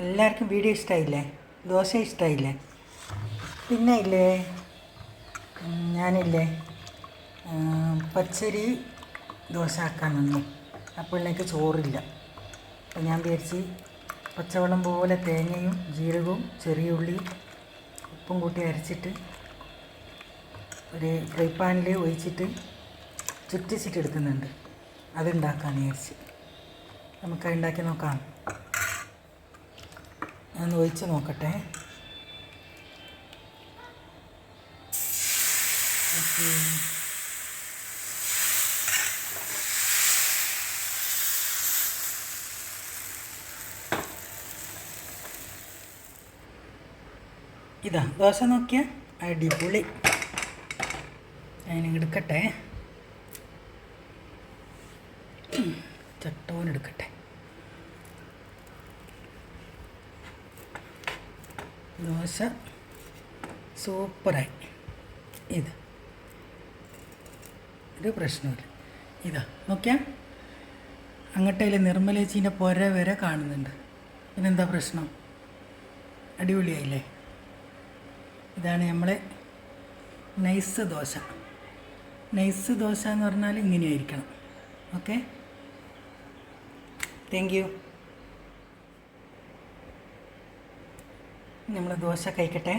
എല്ലാവർക്കും വീഡിയോ ഇഷ്ടമായില്ലേ ദോശ ഇഷ്ടമായില്ലേ പിന്നെ ഇല്ലേ ഞാനില്ലേ? പച്ചരി ദോശ ആക്കാൻ നിന്നു അപ്പോഴേക്ക് ചോറില്ല. അപ്പം ഞാൻ വിചാരിച്ച് പച്ചവെള്ളം പോലെ തേങ്ങയും ജീരകവും ചെറിയ ഉള്ളിയും ഉപ്പും കൂട്ടി അരച്ചിട്ട് ഒരു ഫ്രൈ പാനിൽ ഒഴിച്ചിട്ട് ചുറ്റിച്ചിട്ട് എടുക്കുന്നുണ്ട് അതുണ്ടാക്കാൻ വിചാരിച്ച്. നമുക്ക് ഉണ്ടാക്കി നോക്കാം. ഞാൻ ഒഴിച്ച് നോക്കട്ടെ. ഇതാ ദോശ നോക്കിയ അടിപൊളി. ഞാനിങ്ങെടുക്കട്ടെ ചട്ടോൻ എടുക്കട്ടെ ദോശ സൂപ്പറായി. ഇത്. ഒരു പ്രശ്നമില്ല ഇതാ നോക്കിയാൽ അങ്ങട്ടേലെ നിർമ്മലേച്ചീന്റെ പുര വരെ കാണുന്നുണ്ട്. പിന്നെന്താ പ്രശ്നം? അടിപൊളിയായില്ലേ? ഇതാണ് നമ്മളെ നൈസ് ദോശ. നൈസ് ദോശ എന്ന് പറഞ്ഞാൽ ഇങ്ങനെയായിരിക്കണം. ഓക്കെ? താങ്ക് യു നമ്മൾ ദോശ കഴിക്കട്ടെ.